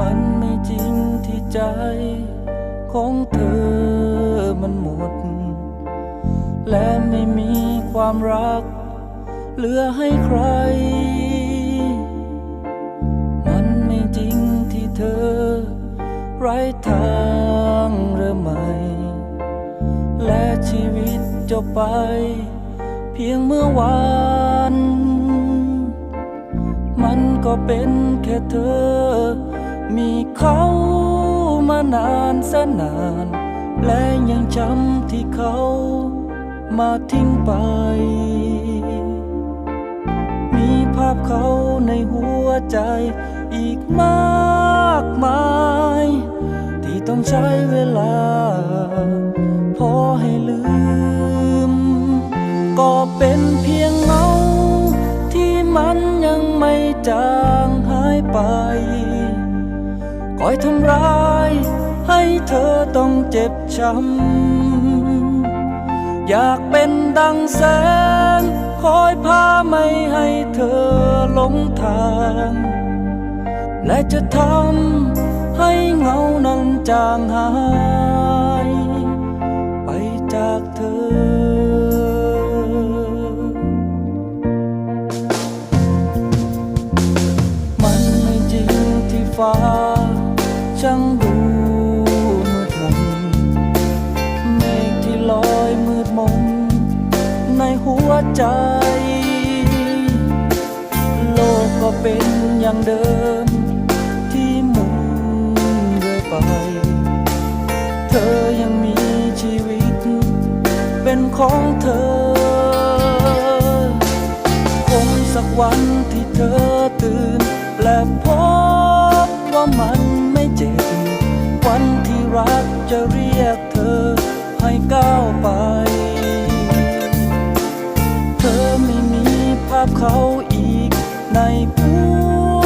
มันไม่จริงที่ใจ ของเธอมันหมด และไม่มีความรัก เหลือให้ใคร มันไม่จริงที่เธอ ไร้ทางเริ่มใหม่ และชีวิตจบไป เพียงเมื่อวาน มันก็เป็นแค่เธอ มีเขามานานแสนนาน และยังจำที่เขามาทิ้งไป มีภาพเขาในหัวใจอีกมากมาย ที่ต้องใช้เวลา พอให้ลืม ก็เป็นเพียงเงาที่มันยังไม่จาง คอยทำร้ายให้เธอต้องเจ็บช้ำ อยากเป็นดังแสง คอยพาไม่ให้เธอหลงทาง และจะทำให้เงานั้นจางหาย ไปจากเธอมันไม่จริงที่ฟ้า ช่างดูมืดมนเมฆที่ลอยมืดมน ในหัวใจ โลกก็เป็นอย่างเดิม ที่หมุนเรื่อยไป เธอยังมีชีวิต เป็นของเธอ คงสักวันที่เธอ หั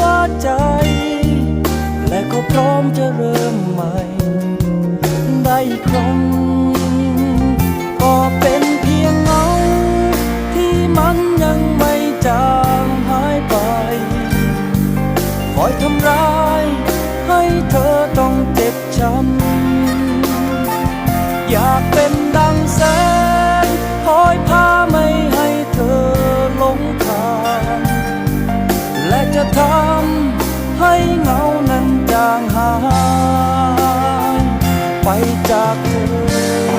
วใจ และก็พร้อมจะเริ่มใหม่ ได้ครั้ง ไ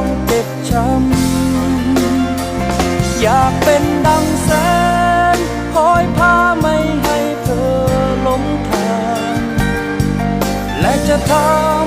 ต้องเจ็บช้ำอยากเป็นดังแสงคอยพาไม่ให้เธอหลงทาง และจะทำ